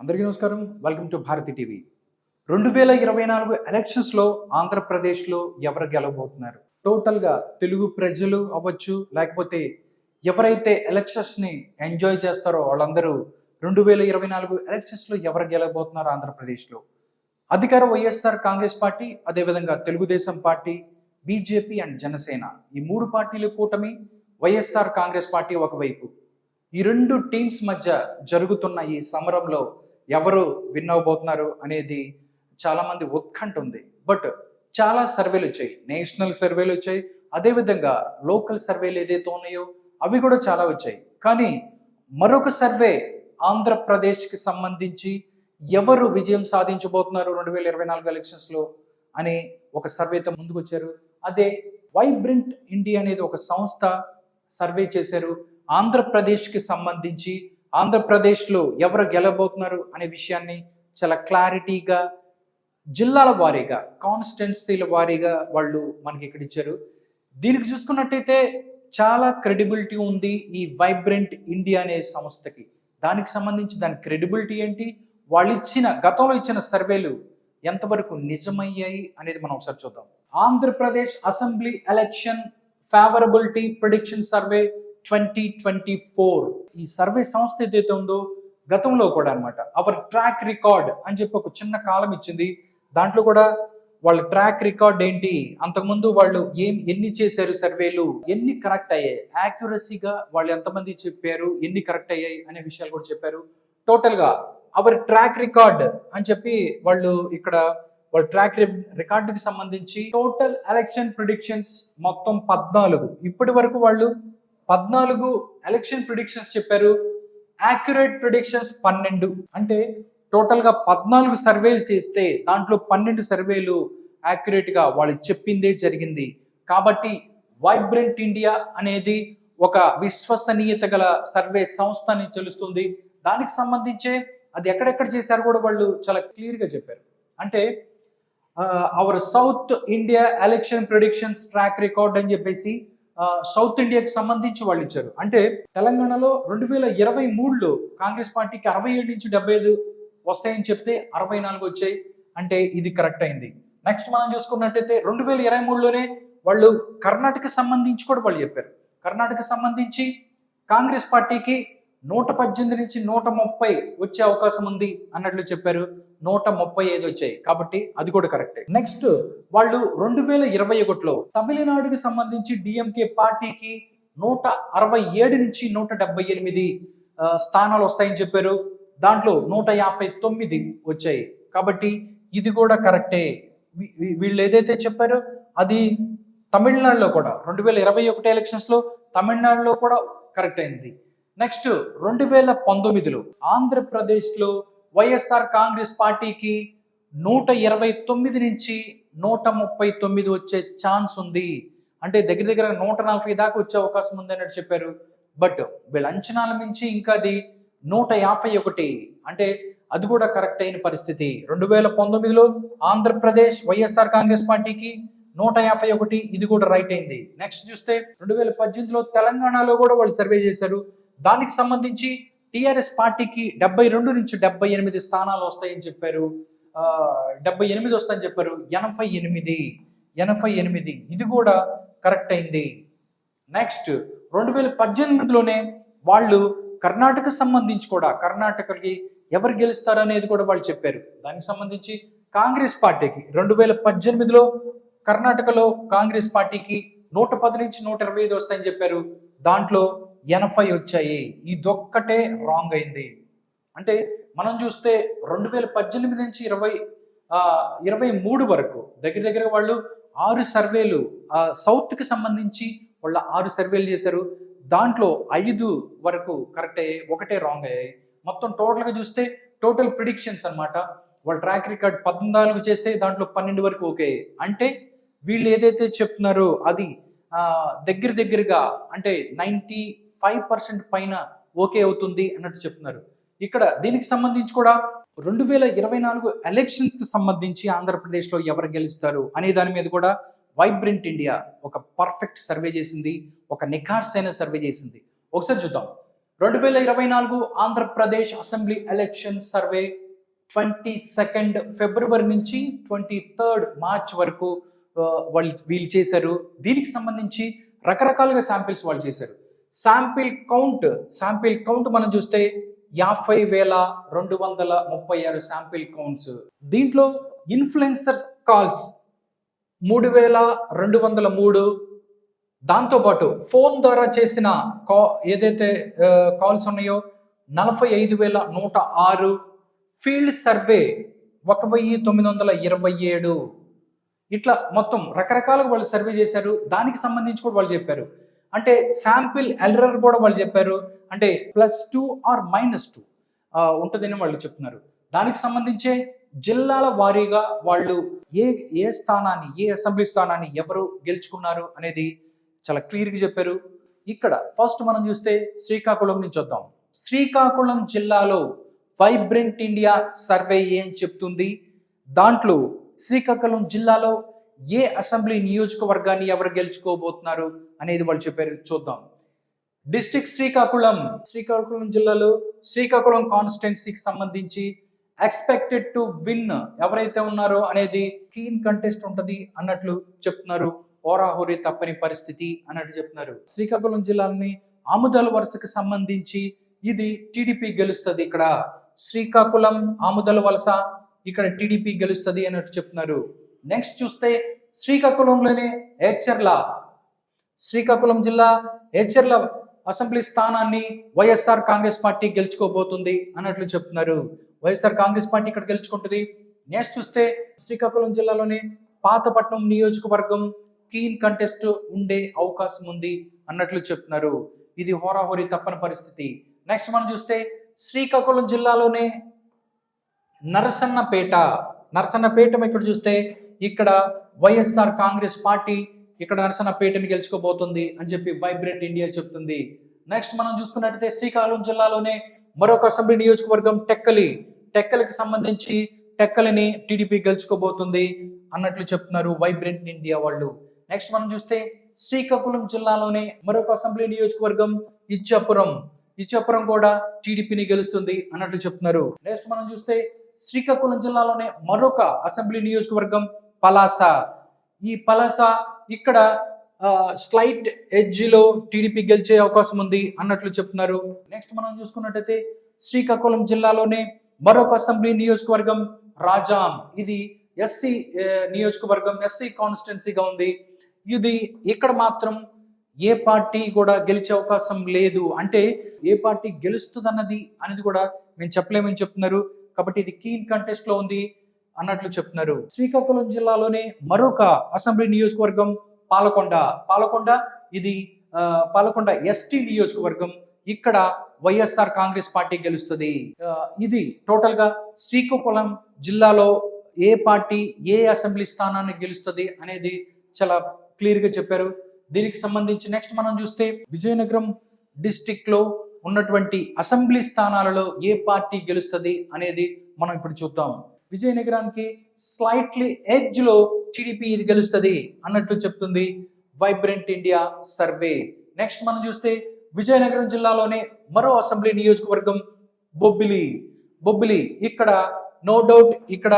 అందరికీ నమస్కారం. Welcome to Bharati TV రెండు వేల ఇరవై నాలుగు ఎలక్షన్స్లో ఆంధ్రప్రదేశ్లో ఎవరు గెలవబోతున్నారు? టోటల్గా తెలుగు ప్రజలు అవ్వచ్చు లేకపోతే ఎవరైతే ఎలక్షన్స్ని ఎంజాయ్ చేస్తారో వాళ్ళందరూ రెండు వేల ఇరవై నాలుగు ఎలక్షన్స్లో ఎవరు గెలవబోతున్నారు ఆంధ్రప్రదేశ్లో? అధికార వైఎస్ఆర్ కాంగ్రెస్ పార్టీ అదేవిధంగా Telugu Desam party BJP and Janasena. ఈ మూడు పార్టీల కూటమి వైఎస్ఆర్ కాంగ్రెస్ పార్టీ ఒకవైపు. ఈ రెండు టీమ్స్ మధ్య జరుగుతున్న ఈ సమరంలో ఎవరు విన్ అవబోతున్నారు అనేది చాలామంది ఉత్కంఠ ఉంది. బట్ చాలా సర్వేలు వచ్చాయి. నేషనల్ సర్వేలు వచ్చాయి. అదేవిధంగా లోకల్ సర్వేలు ఏదైతే ఉన్నాయో అవి కూడా చాలా వచ్చాయి. కానీ మరొక సర్వే ఆంధ్రప్రదేశ్కి సంబంధించి ఎవరు విజయం సాధించబోతున్నారు రెండు వేల ఇరవై నాలుగు ఎలక్షన్స్లో అని ఒక సర్వేతో ముందుకు వచ్చారు అదే వైబ్రెంట్ ఇండియా అనేది ఒక సంస్థ సర్వే చేశారు. ఆంధ్రప్రదేశ్కి సంబంధించి ఆంధ్రప్రదేశ్లో ఎవరు గెలబోతున్నారు అనే విషయాన్ని చాలా క్లారిటీగా జిల్లాల వారీగా కాన్స్టెన్సీల వారీగా వాళ్ళు మనకి ఇక్కడ ఇచ్చారు. దీనికి చూసుకున్నట్టయితే చాలా క్రెడిబిలిటీ ఉంది ఈ వైబ్రెంట్ ఇండియా అనే సంస్థకి. దానికి సంబంధించి దాని క్రెడిబిలిటీ ఏంటి? వాళ్ళు ఇచ్చిన గతంలో ఇచ్చిన సర్వేలు ఎంతవరకు నిజమయ్యాయి అనేది మనం ఒకసారి చూద్దాం. Andhra Pradesh assembly election favourability prediction survey twenty twenty four. ఈ సర్వే సంస్థ ఏదైతే ఉందో గతంలో కూడా అనమాట అవర్ ట్రాక్ రికార్డ్ అని చెప్పి ఒక చిన్న కాలం ఇచ్చింది. దాంట్లో కూడా వాళ్ళ ట్రాక్ రికార్డ్ ఏంటి అంతకుముందు వాళ్ళు ఏం ఎన్ని చేశారు సర్వేలు ఎన్ని కరెక్ట్ అయ్యాయి యాక్యురసీగా వాళ్ళు ఎంతమంది చెప్పారు ఎన్ని కరెక్ట్ అయ్యాయి అనే విషయాలు కూడా చెప్పారు. టోటల్గా అవర్ ట్రాక్ రికార్డ్ అని చెప్పి వాళ్ళు ఇక్కడ వాళ్ళ ట్రాక్ రికార్డుకి సంబంధించి టోటల్ ఎలక్షన్ ప్రిడిక్షన్స్ మొత్తం పద్నాలుగు. ఇప్పటి వరకు వాళ్ళు పద్నాలుగు ఎలక్షన్ ప్రిడిక్షన్స్ చెప్పారు. యాక్యురేట్ ప్రిడిక్షన్స్ పన్నెండు. అంటే టోటల్గా పద్నాలుగు సర్వేలు చేస్తే దాంట్లో పన్నెండు సర్వేలు యాక్యురేట్గా వాళ్ళు చెప్పిందే జరిగింది. కాబట్టి వైబ్రెంట్ ఇండియా అనేది ఒక విశ్వసనీయత గల సర్వే సంస్థ అని తెలుస్తుంది. దానికి సంబంధించే అది ఎక్కడెక్కడ చేశారు కూడా వాళ్ళు చాలా క్లియర్గా చెప్పారు. అంటే our south India election predictions track record అని చెప్పేసి సౌత్ ఇండియాకి సంబంధించి వాళ్ళు ఇచ్చారు. అంటే తెలంగాణలో రెండు వేల ఇరవై మూడులో కాంగ్రెస్ పార్టీకి అరవై ఏడు నుంచి డెబ్బై ఐదు వస్తాయని చెప్తే అరవై నాలుగు వచ్చాయి. అంటే ఇది కరెక్ట్ అయింది. నెక్స్ట్ మనం చూసుకున్నట్టయితే రెండు వేల ఇరవై మూడులోనే వాళ్ళు కర్ణాటక సంబంధించి కూడా వాళ్ళు చెప్పారు. కర్ణాటక సంబంధించి కాంగ్రెస్ పార్టీకి నూట పద్దెనిమిది నుంచి నూట ముప్పై వచ్చే అవకాశం ఉంది అన్నట్లు చెప్పారు. నూట ముప్పై ఐదు వచ్చాయి. కాబట్టి అది కూడా కరెక్టే. నెక్స్ట్ వాళ్ళు రెండు వేల ఇరవై ఒకటిలో తమిళనాడుకి సంబంధించి డిఎంకే పార్టీకి నూట అరవై ఏడు నుంచి నూట డెబ్బై ఎనిమిది స్థానాలు వస్తాయని చెప్పారు. దాంట్లో నూట యాభై తొమ్మిది వచ్చాయి. కాబట్టి ఇది కూడా కరెక్టే. వీళ్ళు ఏదైతే చెప్పారో అది తమిళనాడులో కూడా రెండు వేల ఇరవై ఒకటి ఎలక్షన్స్లో తమిళనాడులో కూడా కరెక్ట్ అయింది. నెక్స్ట్ రెండు వేల పంతొమ్మిదిలో ఆంధ్రప్రదేశ్లో వైఎస్ఆర్ కాంగ్రెస్ పార్టీకి నూట ఇరవై తొమ్మిది నుంచి నూట ముప్పై తొమ్మిది వచ్చే ఛాన్స్ ఉంది. అంటే దగ్గర దగ్గర నూట నలభై దాకా వచ్చే అవకాశం ఉంది అన్నట్టు చెప్పారు. బట్ వీళ్ళ అంచనాల మించి ఇంకా అది నూట యాభై ఒకటి. అంటే అది కూడా కరెక్ట్ అయిన పరిస్థితి. రెండు వేల పంతొమ్మిదిలో ఆంధ్రప్రదేశ్ వైఎస్ఆర్ కాంగ్రెస్ పార్టీకి నూట యాభై ఒకటి ఇది కూడా రైట్ అయింది. నెక్స్ట్ చూస్తే రెండు వేల పద్దెనిమిదిలో తెలంగాణలో కూడా వాళ్ళు సర్వే చేశారు. దానికి సంబంధించి టీఆర్ఎస్ పార్టీకి డెబ్బై రెండు నుంచి డెబ్బై ఎనిమిది స్థానాలు వస్తాయని చెప్పారు. డెబ్బై ఎనిమిది వస్తాయని చెప్పారు. ఎనభై ఎనిమిది ఎనభై ఎనిమిది. ఇది కూడా కరెక్ట్ అయింది. నెక్స్ట్ రెండు వేల పద్దెనిమిదిలోనే వాళ్ళు కర్ణాటక సంబంధించి కూడా కర్ణాటకకి ఎవరు గెలుస్తారు అనేది కూడా వాళ్ళు చెప్పారు. దానికి సంబంధించి కాంగ్రెస్ పార్టీకి రెండు వేల పద్దెనిమిదిలో కర్ణాటకలో కాంగ్రెస్ పార్టీకి నూట పది నుంచి నూట ఇరవై ఐదు వస్తాయని చెప్పారు. దాంట్లో ఎనభై వచ్చాయి. ఇదొక్కటే రాంగ్ అయింది. అంటే మనం చూస్తే రెండు వేల పద్దెనిమిది నుంచి ఇరవై ఇరవై మూడు వరకు దగ్గర దగ్గర వాళ్ళు ఆరు సర్వేలు సౌత్కి సంబంధించి వాళ్ళ ఆరు సర్వేలు చేశారు. దాంట్లో ఐదు వరకు కరెక్ట్ అయ్యాయి ఒకటే రాంగ్ అయ్యాయి. మొత్తం టోటల్గా చూస్తే టోటల్ ప్రిడిక్షన్స్ అన్నమాట. వాళ్ళ ట్రాక్ రికార్డ్ పద్నాలుగు చేస్తే దాంట్లో పన్నెండు వరకు ఓకే అంటే వీళ్ళు ఏదైతే చెప్తున్నారో అది దగ్గర దగ్గరగా అంటే నైంటీ ఫైవ్ పర్సెంట్ పైన ఓకే అవుతుంది అన్నట్టు చెప్తున్నారు. ఇక్కడ దీనికి సంబంధించి కూడా రెండు వేల ఇరవై నాలుగు ఎలక్షన్స్కి సంబంధించి ఆంధ్రప్రదేశ్లో ఎవరు గెలుస్తారు అనే దాని మీద కూడా వైబ్రెంట్ ఇండియా ఒక పర్ఫెక్ట్ సర్వే చేసింది ఒక నిఖార్సైన సర్వే చేసింది. ఒకసారి చూద్దాం. రెండు వేల ఇరవై నాలుగు Andhra Pradesh assembly election survey twenty second February నుంచి ట్వంటీ థర్డ్ మార్చ్ వరకు వాళ్ళు వీళ్ళు చేశారు. దీనికి సంబంధించి రకరకాలుగా శాంపిల్స్ వాళ్ళు చేశారు. శాంపిల్ కౌంట్ శాంపిల్ కౌంట్ మనం చూస్తే యాభై వేల రెండు వందల ముప్పై ఆరు శాంపిల్ కౌంట్స్. దీంట్లో ఇన్ఫ్లుయెన్సర్ కాల్స్ మూడు వేల రెండు వందల మూడు. దాంతోపాటు ఫోన్ ద్వారా చేసిన కా ఏదైతే కాల్స్ ఉన్నాయో నలభై ఐదు వేల నూట ఆరు. ఫీల్డ్ సర్వే ఒక వెయ్యి తొమ్మిది వందల ఇరవై ఏడు. ఇట్లా మొత్తం రకరకాలుగా వాళ్ళు సర్వే చేశారు. దానికి సంబంధించి కూడా వాళ్ళు చెప్పారు. అంటే శాంపిల్ ఎర్రర్ కూడా వాళ్ళు చెప్పారు. అంటే plus two or minus two ఉంటుందని వాళ్ళు చెప్తున్నారు. దానికి సంబంధించే జిల్లాల వారీగా వాళ్ళు ఏ ఏ స్థానాన్ని ఏ అసెంబ్లీ స్థానాన్ని ఎవరు గెలుచుకున్నారు అనేది చాలా క్లియర్గా చెప్పారు. ఇక్కడ ఫస్ట్ మనం చూస్తే శ్రీకాకుళం నుంచి వద్దాం. శ్రీకాకుళం జిల్లాలో వైబ్రెంట్ ఇండియా సర్వే ఏం చెప్తుంది? దాంట్లో శ్రీకాకుళం జిల్లాలో ఏ అసెంబ్లీ నియోజకవర్గాన్ని ఎవరు గెలుచుకోబోతున్నారు అనేది వాళ్ళు చెప్పారు. చూద్దాం. డిస్ట్రిక్ట్ శ్రీకాకుళం. శ్రీకాకుళం జిల్లాలో శ్రీకాకుళం కాన్స్టిట్యున్సీకి సంబంధించి ఎక్స్పెక్టెడ్ టు విన్ ఎవరైతే ఉన్నారో అనేది కీన్ కంటెస్ట్ ఉంటుంది అన్నట్లు చెప్తున్నారు. ఓరాహోరీ తప్పని పరిస్థితి అన్నట్టు చెప్తున్నారు. శ్రీకాకుళం జిల్లాని ఆముదాల వలసకు సంబంధించి ఇది టీడీపీ గెలుస్తుంది ఇక్కడ. శ్రీకాకుళం ఆముదల వలస ఇక్కడ టీడీపీ గెలుస్తుంది అన్నట్టు చెప్తున్నారు. నెక్స్ట్ చూస్తే శ్రీకాకుళంలోనే హెచ్చర్ల శ్రీకాకుళం జిల్లా హెచ్చర్ల అసెంబ్లీ స్థానాన్ని వైఎస్ఆర్ కాంగ్రెస్ పార్టీ గెలుచుకోబోతుంది అన్నట్లు చెప్తున్నారు. వైఎస్ఆర్ కాంగ్రెస్ పార్టీ ఇక్కడ గెలుచుకుంటుంది. నెక్స్ట్ చూస్తే శ్రీకాకుళం జిల్లాలోనే పాతపట్నం నియోజకవర్గం కీన్ కంటెస్ట్ ఉండే అవకాశం ఉంది అన్నట్లు చెప్తున్నారు. ఇది హోరాహోరీ తప్పని పరిస్థితి. నెక్స్ట్ మనం చూస్తే శ్రీకాకుళం జిల్లాలోనే నరసన్నపేట. నరసన్నపేట ఇక్కడ చూస్తే? ఇక్కడ వైఎస్ఆర్ కాంగ్రెస్ పార్టీ ఇక్కడ నరసన్నపేటని గెలుచుకోబోతుంది అని చెప్పి వైబ్రెంట్ ఇండియా చెప్తుంది. నెక్స్ట్ మనం చూసుకున్నట్టయితే శ్రీకాకుళం జిల్లాలోనే మరొక అసెంబ్లీ నియోజకవర్గం టెక్కలి. టెక్కలికి సంబంధించి టెక్కలిని టీడీపీ గెలుచుకోబోతుంది అన్నట్లు చెప్తున్నారు వైబ్రెంట్ ఇండియా వాళ్ళు. నెక్స్ట్ మనం చూస్తే శ్రీకాకుళం జిల్లాలోనే మరొక అసెంబ్లీ నియోజకవర్గం ఇచ్చాపురం. ఇచ్చాపురం కూడా టీడీపీని గెలుస్తుంది అన్నట్లు చెప్తున్నారు. నెక్స్ట్ మనం చూస్తే శ్రీకాకుళం జిల్లాలోనే మరొక అసెంబ్లీ నియోజకవర్గం పలాస. ఈ పలాస ఇక్కడ స్లైట్ ఎడ్జ్లో టీడీపీ గెలిచే అవకాశం ఉంది అన్నట్లు చెప్తున్నారు. నెక్స్ట్ మనం చూసుకున్నట్టయితే శ్రీకాకుళం జిల్లాలోనే మరొక అసెంబ్లీ నియోజకవర్గం రాజాం. ఇది ఎస్సీ నియోజకవర్గం ఎస్సీ కాన్స్టిట్యున్సీగా ఉంది. ఇది ఇక్కడ మాత్రం ఏ పార్టీ కూడా గెలిచే అవకాశం లేదు. అంటే ఏ పార్టీ గెలుస్తుందన్నది అనేది కూడా మేము చెప్పలేమని చెప్తున్నారు. కాబట్టి ఇది కీన్ కంటెస్ట్లో ఉంది అన్నట్లు చెప్తున్నారు. శ్రీకాకుళం జిల్లాలోనే మరొక అసెంబ్లీ నియోజకవర్గం పాలకొండ. పాలకొండ ఇది పాలకొండ ఎస్టీ నియోజకవర్గం. ఇక్కడ వైఎస్ఆర్ కాంగ్రెస్ పార్టీ గెలుస్తుంది. ఇది టోటల్గా శ్రీకాకుళం జిల్లాలో ఏ పార్టీ ఏ అసెంబ్లీ స్థానాన్ని గెలుస్తుంది అనేది చాలా క్లియర్గా చెప్పారు. దీనికి సంబంధించి నెక్స్ట్ మనం చూస్తే విజయనగరం డిస్టిక్లో ఉన్నటువంటి అసెంబ్లీ స్థానాలలో ఏ పార్టీ గెలుస్తుంది అనేది మనం ఇప్పుడు చూద్దాం. విజయనగరానికి స్లైట్లీ ఎడ్జ్లో టీడీపీ ఇది గెలుస్తుంది అన్నట్టు చెప్తుంది వైబ్రెంట్ ఇండియా సర్వే. నెక్స్ట్ మనం చూస్తే విజయనగరం జిల్లాలోనే మరో అసెంబ్లీ నియోజకవర్గం బొబ్బిలి. బొబ్బిలి ఇక్కడ నో డౌట్ ఇక్కడ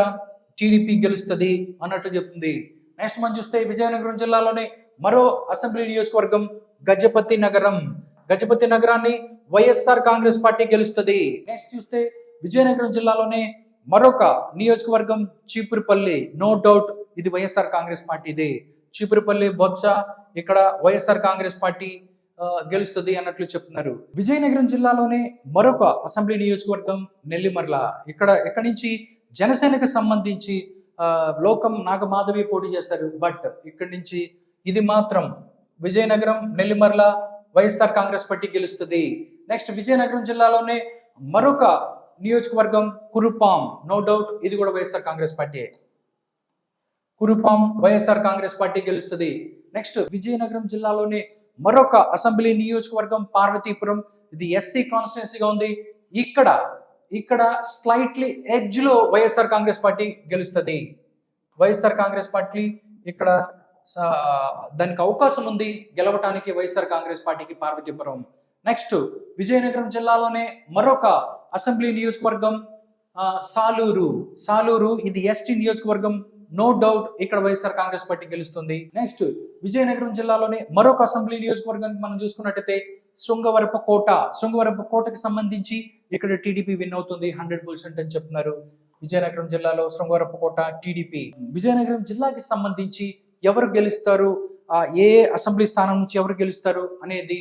టీడీపీ గెలుస్తుంది అన్నట్టు చెప్తుంది. నెక్స్ట్ మనం చూస్తే విజయనగరం జిల్లాలోనే మరో అసెంబ్లీ నియోజకవర్గం గజపతి నగరం. గజపతి నగరాన్ని వైఎస్ఆర్ కాంగ్రెస్ పార్టీ గెలుస్తుంది. నెక్స్ట్ చూస్తే విజయనగరం జిల్లాలోనే మరొక నియోజకవర్గం చీపురుపల్లి. నో డౌట్ ఇది వైఎస్ఆర్ కాంగ్రెస్ పార్టీదే చీపురుపల్లి బొత్స ఇక్కడ వైఎస్ఆర్ కాంగ్రెస్ పార్టీ గెలుస్తుంది అన్నట్లు చెప్తున్నారు. విజయనగరం జిల్లాలోనే మరొక అసెంబ్లీ నియోజకవర్గం నెల్లిమర్ల. ఇక్కడ ఎక్కడి నుంచి? జనసేనకు సంబంధించి లోకం నాగమాధవి పోటీ చేస్తారు. బట్ ఇక్కడి నుంచి ఇది మాత్రం విజయనగరం నెల్లిమర్ల వైఎస్ఆర్ కాంగ్రెస్ పార్టీ గెలుస్తుంది. నెక్స్ట్ విజయనగరం జిల్లాలోనే మరొక నియోజకవర్గం కురుపాం. నో డౌట్ ఇది కూడా వైఎస్ఆర్ కాంగ్రెస్ పార్టీ. కురుపాం వైఎస్ఆర్ కాంగ్రెస్ పార్టీ గెలుస్తుంది. నెక్స్ట్ విజయనగరం జిల్లాలోనే మరొక అసెంబ్లీ నియోజకవర్గం పార్వతీపురం. ఇది ఎస్సీ కాన్స్టిట్యున్సీగా ఉంది. ఇక్కడ ఇక్కడ స్లైట్లీ ఎడ్జ్లో వైఎస్ఆర్ కాంగ్రెస్ పార్టీ గెలుస్తుంది. వైఎస్ఆర్ కాంగ్రెస్ పార్టీ ఇక్కడ దానికి అవకాశం ఉంది గెలవటానికి వైఎస్ఆర్ కాంగ్రెస్ పార్టీకి పార్వతీపురం. నెక్స్ట్ విజయనగరం జిల్లాలోనే మరొక అసెంబ్లీ నియోజకవర్గం సాలూరు. సాలూరు ఇది ఎస్టీ నియోజకవర్గం నో డౌట్ ఇక్కడ వైఎస్ఆర్ కాంగ్రెస్ పార్టీ గెలుస్తుంది. నెక్స్ట్ విజయనగరం జిల్లాలోనే మరొక అసెంబ్లీ నియోజకవర్గానికి మనం చూసుకున్నట్టయితే శృంగవరప కోట. శృంగవరప కోటకి సంబంధించి ఇక్కడ టీడీపీ విన్ అవుతుంది హండ్రెడ్ పర్సెంట్ అని చెప్తున్నారు. విజయనగరం జిల్లాలో శృంగవరప కోట టీడీపీ. విజయనగరం జిల్లాకి సంబంధించి ఎవరు గెలుస్తారు? ఆ, ఏ అసెంబ్లీ స్థానం నుంచి ఎవరు గెలుస్తారు అనేది